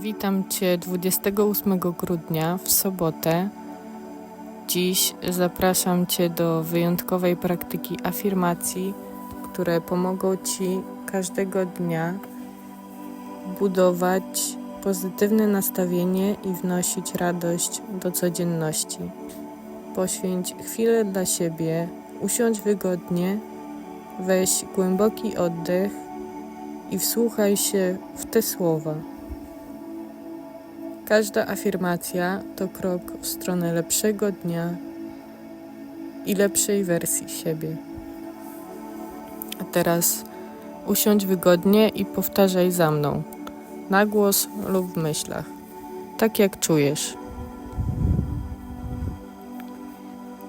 Witam Cię 28 grudnia w sobotę. Dziś zapraszam Cię do wyjątkowej praktyki afirmacji, które pomogą Ci każdego dnia budować pozytywne nastawienie i wnosić radość do codzienności. Poświęć chwilę dla siebie, usiądź wygodnie, weź głęboki oddech i wsłuchaj się w te słowa. Każda afirmacja to krok w stronę lepszego dnia i lepszej wersji siebie. A teraz usiądź wygodnie i powtarzaj za mną, na głos lub w myślach, tak jak czujesz.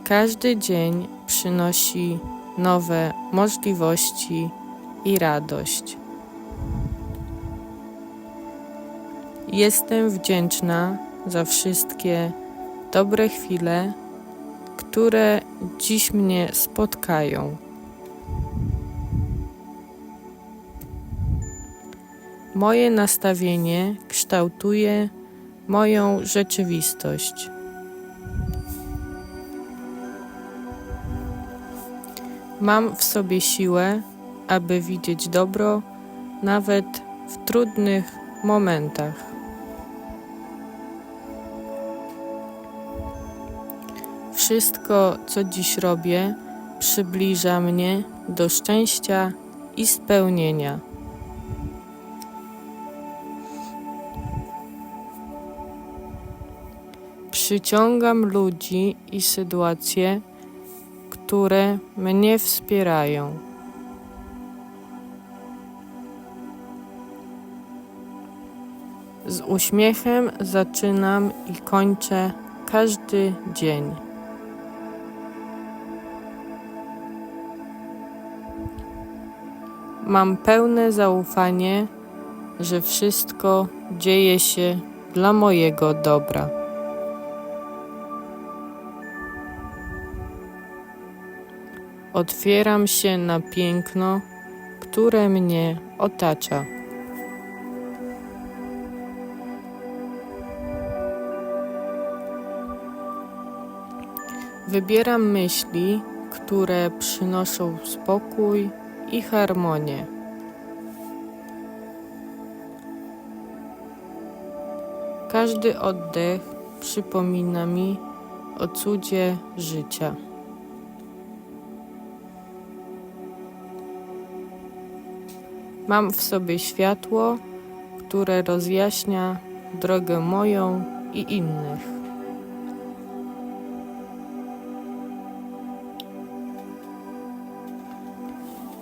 Każdy dzień przynosi nowe możliwości i radość. Jestem wdzięczna za wszystkie dobre chwile, które dziś mnie spotkają. Moje nastawienie kształtuje moją rzeczywistość. Mam w sobie siłę, aby widzieć dobro nawet w trudnych momentach. Wszystko, co dziś robię, przybliża mnie do szczęścia i spełnienia. Przyciągam ludzi i sytuacje, które mnie wspierają. Z uśmiechem zaczynam i kończę każdy dzień. Mam pełne zaufanie, że wszystko dzieje się dla mojego dobra. Otwieram się na piękno, które mnie otacza. Wybieram myśli, które przynoszą spokój i harmonię. Każdy oddech przypomina mi o cudzie życia. Mam w sobie światło, które rozjaśnia drogę moją i innych.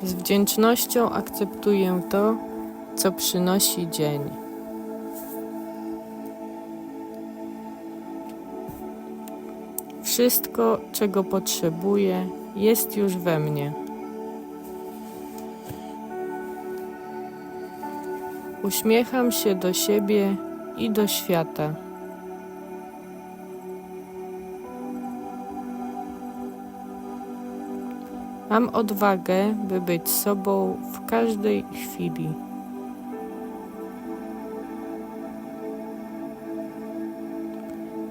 Z wdzięcznością akceptuję to, co przynosi dzień. Wszystko, czego potrzebuję, jest już we mnie. Uśmiecham się do siebie i do świata. Mam odwagę, by być sobą w każdej chwili.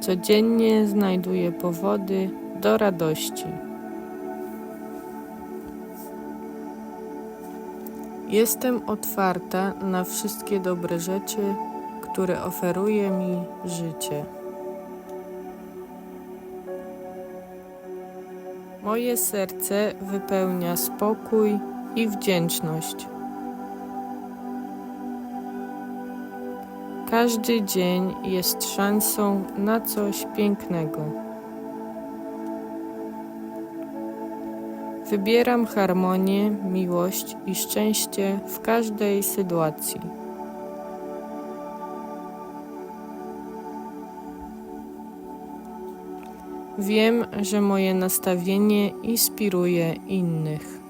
Codziennie znajduję powody do radości. Jestem otwarta na wszystkie dobre rzeczy, które oferuje mi życie. Moje serce wypełnia spokój i wdzięczność. Każdy dzień jest szansą na coś pięknego. Wybieram harmonię, miłość i szczęście w każdej sytuacji. Wiem, że moje nastawienie inspiruje innych.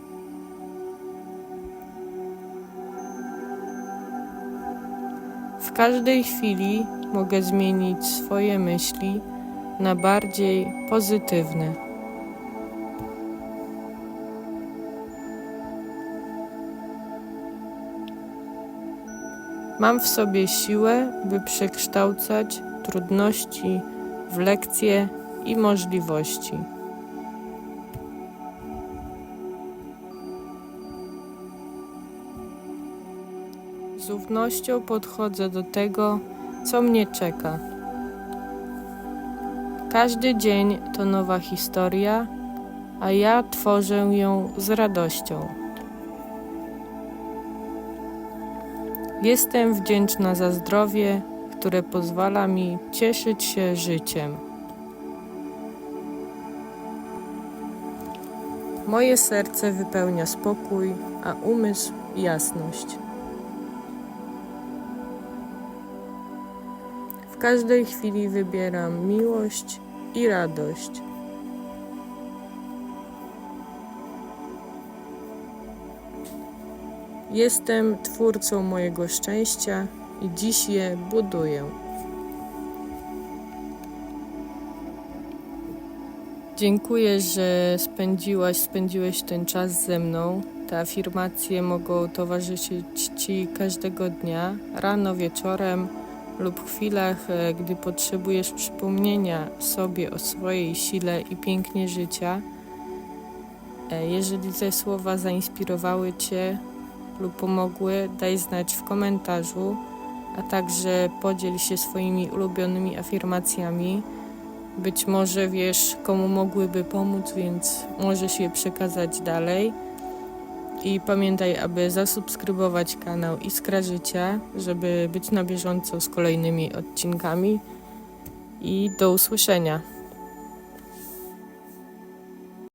W każdej chwili mogę zmienić swoje myśli na bardziej pozytywne. Mam w sobie siłę, by przekształcać trudności w lekcje i możliwości. Z ufnością podchodzę do tego, co mnie czeka. Każdy dzień to nowa historia, a ja tworzę ją z radością. Jestem wdzięczna za zdrowie, które pozwala mi cieszyć się życiem. Moje serce wypełnia spokój, a umysł jasność. W każdej chwili wybieram miłość i radość. Jestem twórcą mojego szczęścia i dziś je buduję. Dziękuję, że spędziłaś, spędziłeś ten czas ze mną. Te afirmacje mogą towarzyszyć Ci każdego dnia, rano, wieczorem lub chwilach, e, gdy potrzebujesz przypomnienia sobie o swojej sile i pięknie życia. E, Jeżeli te słowa zainspirowały Cię lub pomogły, daj znać w komentarzu, a także podziel się swoimi ulubionymi afirmacjami. Być może wiesz, komu mogłyby pomóc, więc możesz je przekazać dalej. I pamiętaj, aby zasubskrybować kanał Iskra Życia, żeby być na bieżąco z kolejnymi odcinkami. I do usłyszenia.